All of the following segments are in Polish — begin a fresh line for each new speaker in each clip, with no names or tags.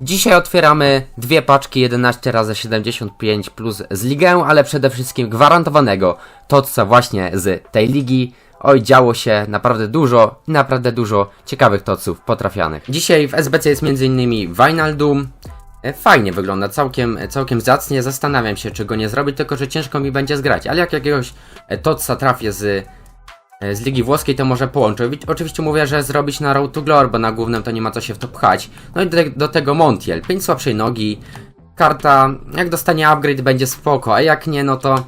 Dzisiaj otwieramy dwie paczki 11 razy 75 plus z ligę, ale przede wszystkim gwarantowanego to co właśnie z tej ligi. Oj, działo się naprawdę dużo, naprawdę dużo ciekawych toców potrafianych. Dzisiaj w SBC jest m.in. Wijnaldum. E, Fajnie wygląda, całkiem, całkiem zacnie. Zastanawiam się, czy go nie zrobić, tylko że ciężko mi będzie zgrać. Ale jak jakiegoś e, totsa trafię z e, z Ligi Włoskiej to może połączę. Wi- Oczywiście mówię, że zrobić na Road to Glory, bo na głównym to nie ma co się w to pchać. No i do, do tego Montiel. 5 słabszej nogi. Karta, jak dostanie upgrade będzie spoko, a jak nie, no to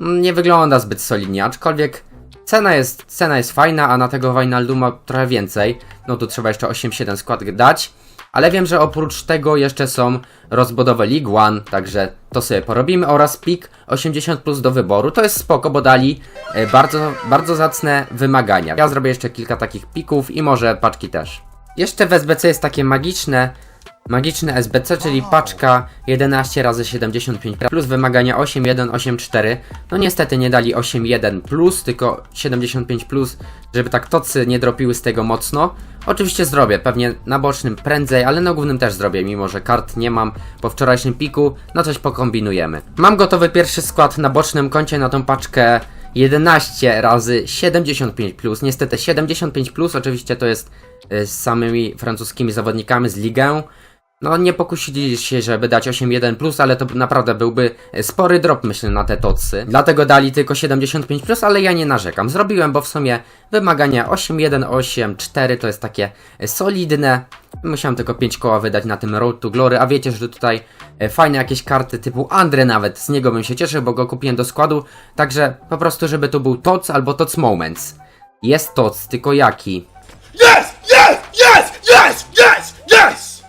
mm, nie wygląda zbyt solidnie, aczkolwiek cena jest, cena jest fajna, a na tego Wijnalduma trochę więcej. No tu trzeba jeszcze 8-7 skład dać. Ale wiem, że oprócz tego jeszcze są rozbudowy League One, także to sobie porobimy oraz pik 80 plus do wyboru. To jest spoko, bo dali e, bardzo, bardzo zacne wymagania. Ja zrobię jeszcze kilka takich pików i może paczki też. Jeszcze w SBC jest takie magiczne, magiczne SBC, czyli paczka 11 razy 75 plus wymagania 8.1, 8.4. No niestety nie dali 8.1 plus, tylko 75 plus, żeby tak tocy nie dropiły z tego mocno. Oczywiście zrobię, pewnie na bocznym prędzej, ale na głównym też zrobię, mimo że kart nie mam po wczorajszym piku, no coś pokombinujemy. Mam gotowy pierwszy skład na bocznym koncie na tą paczkę 11 razy 75 plus. Niestety 75 plus oczywiście to jest y, z samymi francuskimi zawodnikami z ligę. No nie pokusili się, żeby dać 8.1 plus, ale to naprawdę byłby spory drop myślę na te tocy. Dlatego dali tylko 75 plus, ale ja nie narzekam. Zrobiłem, bo w sumie wymagania 8.1, 8.4 to jest takie solidne. Musiałem tylko 5 koła wydać na tym Road to Glory, a wiecie, że tutaj e, fajne jakieś karty typu Andre nawet, z niego bym się cieszył, bo go kupiłem do składu. Także po prostu, żeby to był TOC albo TOC Moments. Jest TOC, tylko jaki?
Yes! Yes! Yes! Yes! Yes! Yes!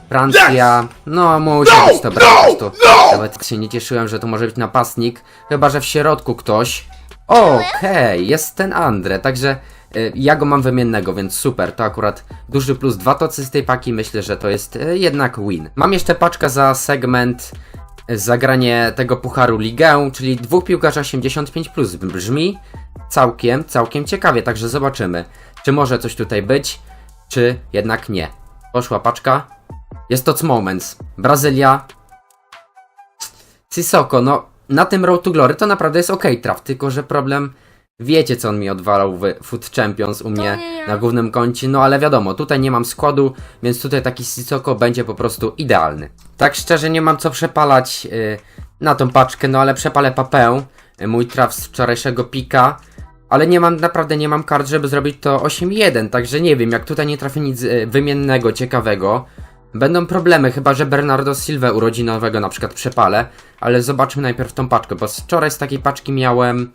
Francja, no musi
No,
być to brak,
no,
po prostu
no!
nawet się nie cieszyłem, że to może być napastnik, chyba że w środku ktoś. Okej, jest ten Andre, także y, ja go mam wymiennego, więc super, to akurat duży plus dwa tocy z tej paki, myślę, że to jest y, jednak win. Mam jeszcze paczkę za segment y, zagranie tego pucharu ligę, czyli dwóch piłkarzy 85 plus brzmi całkiem, całkiem ciekawie, także zobaczymy, czy może coś tutaj być, czy jednak nie. Poszła paczka, jest to Moments. Brazylia. Sissoko, no na tym Road to Glory to naprawdę jest ok traf, tylko że problem. Wiecie co on mi odwalał w Food Champions u mnie na głównym koncie, no ale wiadomo, tutaj nie mam składu, więc tutaj taki Sissoko będzie po prostu idealny. Tak szczerze nie mam co przepalać yy, na tą paczkę, no ale przepalę papę, yy, mój traf z wczorajszego pika, ale nie mam, naprawdę nie mam kart, żeby zrobić to 8-1, także nie wiem, jak tutaj nie trafię nic yy, wymiennego, ciekawego, Będą problemy, chyba że Bernardo Silva urodzinowego na przykład przepalę, ale zobaczmy najpierw tą paczkę, bo wczoraj z takiej paczki miałem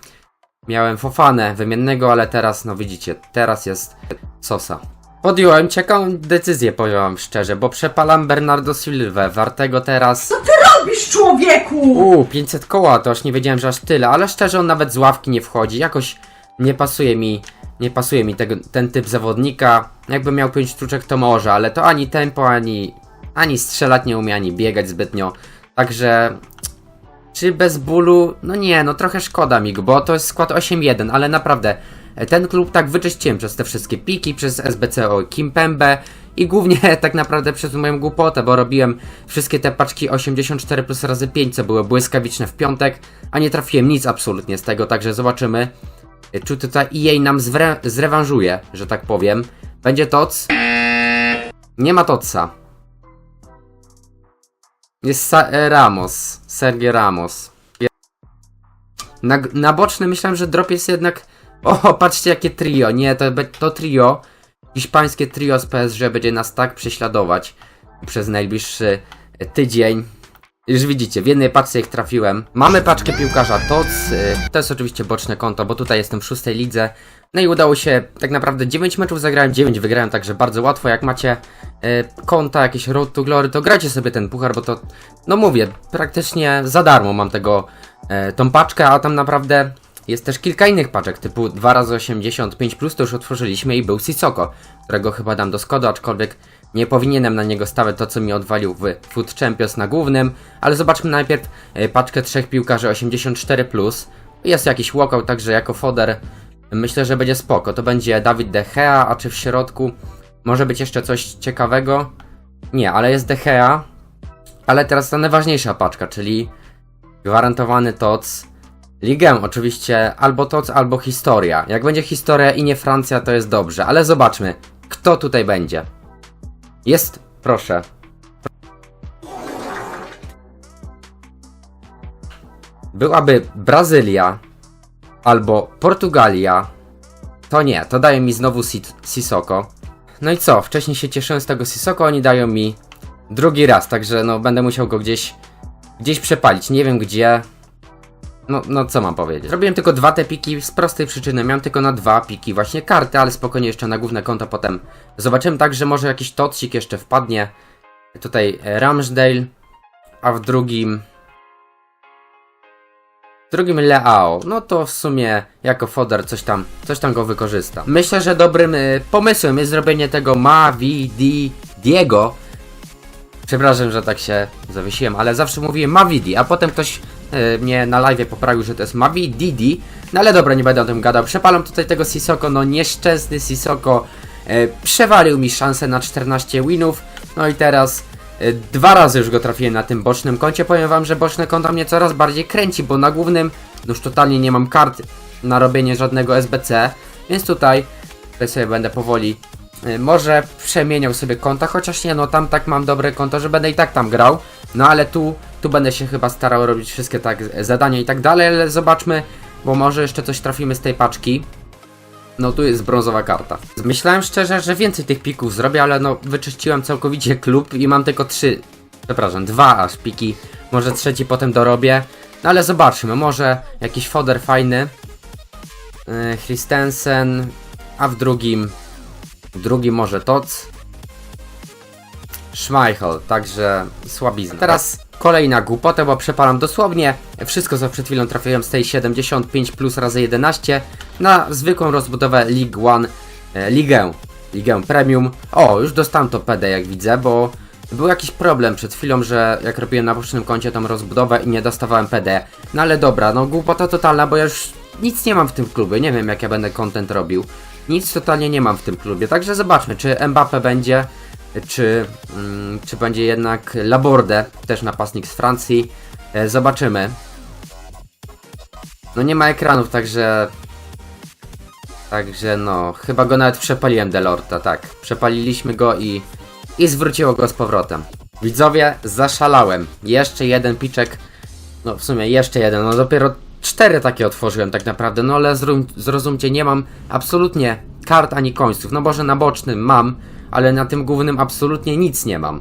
miałem Fofanę wymiennego, ale teraz, no widzicie, teraz jest Sosa. Podjąłem ciekawą decyzję, powiem wam szczerze, bo przepalam Bernardo Silva, wartego teraz...
robisz, człowieku?
Uuu, 500 koła, to aż nie wiedziałem, że aż tyle, ale szczerze on nawet z ławki nie wchodzi, jakoś nie pasuje mi, nie pasuje mi ten typ zawodnika. Jakbym miał 5 sztuczek to może, ale to ani tempo, ani, ani strzelać nie umie, ani biegać zbytnio. Także czy bez bólu? No nie, no trochę szkoda mi bo to jest skład 8-1, ale naprawdę ten klub tak wyczyściłem przez te wszystkie piki, przez SBCO Kimpembe i głównie tak naprawdę przez moją głupotę, bo robiłem wszystkie te paczki 84 plus razy 5, co były błyskawiczne w piątek, a nie trafiłem nic absolutnie z tego, także zobaczymy, czy tutaj EA nam zwre- zrewanżuje, że tak powiem. Będzie TOC? Nie ma TOCa. Jest Sa- e, Ramos. Sergio Ramos. Na, na boczny myślałem, że drop jest jednak. O, patrzcie jakie trio. Nie, to, to trio. Hiszpańskie trio z PSG będzie nas tak prześladować przez najbliższy e, tydzień. Już widzicie, w jednej paczce ich trafiłem. Mamy paczkę piłkarza TOC. y, To jest oczywiście boczne konto, bo tutaj jestem w szóstej lidze. No i udało się, tak naprawdę 9 meczów zagrałem, 9 wygrałem, także bardzo łatwo. Jak macie y, konta, jakieś Road to Glory, to grajcie sobie ten puchar, bo to, no mówię, praktycznie za darmo mam tego, e, tą paczkę, a tam naprawdę jest też kilka innych paczek, typu 2x85+, plus, to już otworzyliśmy i był Sissoko, którego chyba dam do Skoda, aczkolwiek nie powinienem na niego stawiać to, co mi odwalił w Food Champions na głównym, ale zobaczmy najpierw e, paczkę trzech piłkarzy 84+. Plus. Jest jakiś walkout, także jako foder myślę, że będzie spoko. To będzie Dawid De Gea, a czy w środku może być jeszcze coś ciekawego? Nie, ale jest Dechea. Ale teraz ta najważniejsza paczka, czyli gwarantowany TOC. Ligę oczywiście albo TOC, albo historia. Jak będzie historia i nie Francja, to jest dobrze, ale zobaczmy, kto tutaj będzie. Jest, proszę. Byłaby Brazylia albo Portugalia. To nie, to daje mi znowu Sisoko. No i co? Wcześniej się cieszyłem z tego Sisoko, oni dają mi drugi raz, także no będę musiał go gdzieś gdzieś przepalić. Nie wiem gdzie. No, no co mam powiedzieć? Zrobiłem tylko dwa te piki z prostej przyczyny. Miałem tylko na dwa piki właśnie karty, ale spokojnie jeszcze na główne konto potem. Zobaczyłem tak, że może jakiś tocik jeszcze wpadnie. Tutaj e, Ramsdale, a w drugim w drugim Leao, no to w sumie jako foder coś tam, coś tam go wykorzysta. Myślę, że dobrym y, pomysłem jest zrobienie tego Mavi Di Diego. Przepraszam, że tak się zawiesiłem, ale zawsze mówiłem Mavidi, a potem ktoś mnie na live poprawił, że to jest Mavi Didi. No ale dobra, nie będę o tym gadał. Przepalam tutaj tego Sisoko, no nieszczęsny Sisoko y, przewalił mi szansę na 14 winów. No i teraz E, Dwa razy już go trafiłem na tym bocznym koncie. Powiem wam, że boczne konto mnie coraz bardziej kręci, bo na głównym no już totalnie nie mam kart na robienie żadnego SBC, więc tutaj, tutaj sobie będę powoli e, może przemieniał sobie konta, chociaż nie, no tam tak mam dobre konto, że będę i tak tam grał, no ale tu, tu będę się chyba starał robić wszystkie tak e, zadania i tak dalej, ale zobaczmy, bo może jeszcze coś trafimy z tej paczki. No tu jest brązowa karta. Myślałem szczerze, że więcej tych pików zrobię, ale no wyczyściłem całkowicie klub i mam tylko trzy, przepraszam, dwa aż piki. Może trzeci potem dorobię. No ale zobaczmy, może jakiś foder fajny. Yy, Christensen, a w drugim, w drugim może Toc. Schmeichel, także słabizna. Teraz kolejna głupota, bo przepalam dosłownie wszystko co przed chwilą trafiłem z tej 75 plus razy 11 na zwykłą rozbudowę League One, e, Ligę, Ligę Premium. O, już dostałem to PD jak widzę, bo był jakiś problem przed chwilą, że jak robiłem na bocznym koncie tą rozbudowę i nie dostawałem PD. No ale dobra, no głupota totalna, bo ja już nic nie mam w tym klubie, nie wiem jak ja będę content robił. Nic totalnie nie mam w tym klubie, także zobaczmy, czy Mbappe będzie, czy, mm, czy będzie jednak Laborde, też napastnik z Francji. E, zobaczymy. No nie ma ekranów, także... Także no, chyba go nawet przepaliłem Delorta, tak. Przepaliliśmy go i... I zwróciło go z powrotem. Widzowie, zaszalałem. Jeszcze jeden piczek. No w sumie jeszcze jeden, no dopiero cztery takie otworzyłem tak naprawdę, no ale zrozumcie, nie mam absolutnie kart ani końców. No może na bocznym mam, ale na tym głównym absolutnie nic nie mam.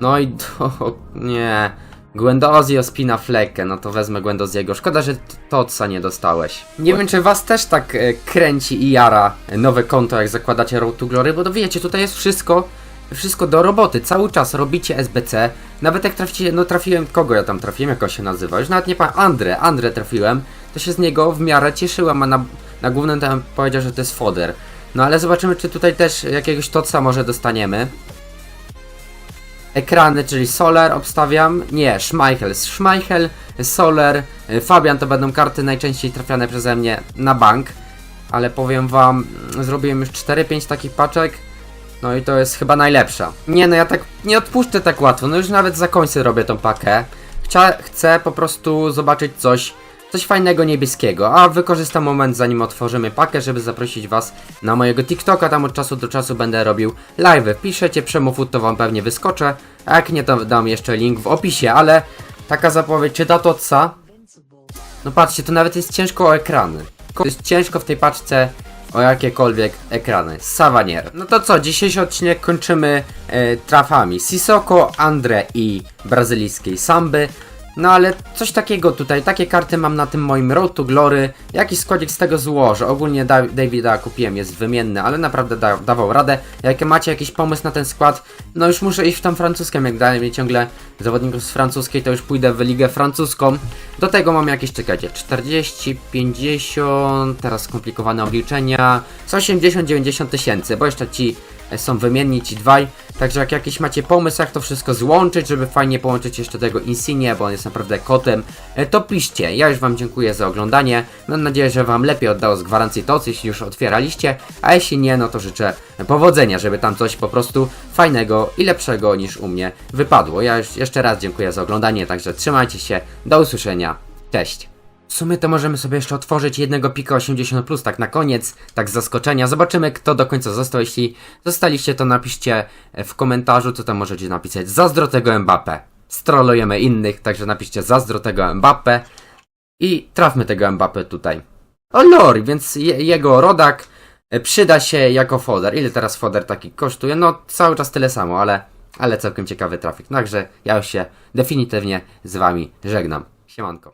No i to... nie... Gwendozio spina flekę, no to wezmę Gwendoziego. Szkoda, że Totsa nie dostałeś. Nie wiem, czy was też tak e, kręci i jara nowe konto, jak zakładacie Road to Glory, bo to wiecie, tutaj jest wszystko, wszystko do roboty. Cały czas robicie SBC. Nawet jak traficie, no trafiłem, kogo ja tam trafiłem, jak on się nazywa? Już nawet nie pamiętam, Andre, Andre trafiłem. To się z niego w miarę cieszyłem, a na, na głównym tam powiedział, że to jest foder. No ale zobaczymy, czy tutaj też jakiegoś Totsa może dostaniemy. Ekrany, czyli Solar obstawiam. Nie, Schmeichel. Schmeichel, Solar, y, Fabian to będą karty najczęściej trafiane przeze mnie na bank. Ale powiem wam, zrobiłem już 4-5 takich paczek. No i to jest chyba najlepsza. Nie no, ja tak nie odpuszczę tak łatwo. No już nawet za końce robię tą pakę. Chcia, chcę po prostu zobaczyć coś, coś fajnego niebieskiego. A wykorzystam moment zanim otworzymy pakę, żeby zaprosić was na mojego TikToka. Tam od czasu do czasu będę robił live. Piszecie przemówut, to wam pewnie wyskoczę. A jak nie, to dam jeszcze link w opisie, ale taka zapowiedź, czy Datotsa? No patrzcie, to nawet jest ciężko o ekrany. To jest ciężko w tej paczce o jakiekolwiek ekrany. Savanier. No to co, dzisiejszy odcinek kończymy e, trafami Sisoko, Andre i brazylijskiej Samby. No ale coś takiego tutaj, takie karty mam na tym moim Road to Glory. Jakiś składzik z tego złożę. Ogólnie da Davida kupiłem, jest wymienny, ale naprawdę da dawał radę. Jak macie jakiś pomysł na ten skład, no już muszę iść w tą francuską, jak daje mi ciągle zawodników z francuskiej, to już pójdę w ligę francuską. Do tego mam jakieś, czekajcie, 40, 50, teraz skomplikowane obliczenia, z 80-90 tysięcy, bo jeszcze ci są wymienni ci dwaj. Także jak jakiś macie pomysł, jak to wszystko złączyć, żeby fajnie połączyć jeszcze tego Insignia, bo on jest naprawdę kotem, e, to piszcie. Ja już wam dziękuję za oglądanie. Mam nadzieję, że wam lepiej oddało z gwarancji to, jeśli już otwieraliście, a jeśli nie, no to życzę powodzenia, żeby tam coś po prostu fajnego i lepszego niż u mnie wypadło. Ja już jeszcze raz dziękuję za oglądanie, także trzymajcie się, do usłyszenia, cześć. W sumie to możemy sobie jeszcze otworzyć jednego pika 80 plus, tak na koniec, tak z zaskoczenia. Zobaczymy, kto do końca został. Jeśli zostaliście, to napiszcie w komentarzu, co tam możecie napisać. Zazdro tego Mbappe. Strolujemy innych, także napiszcie zazdro tego Mbappe. I trafmy tego Mbappe tutaj. O lori, więc je, jego rodak e, przyda się jako foder. Ile teraz foder taki kosztuje? No cały czas tyle samo, ale, ale całkiem ciekawy trafik. Także ja już się definitywnie z wami żegnam. Siemanko.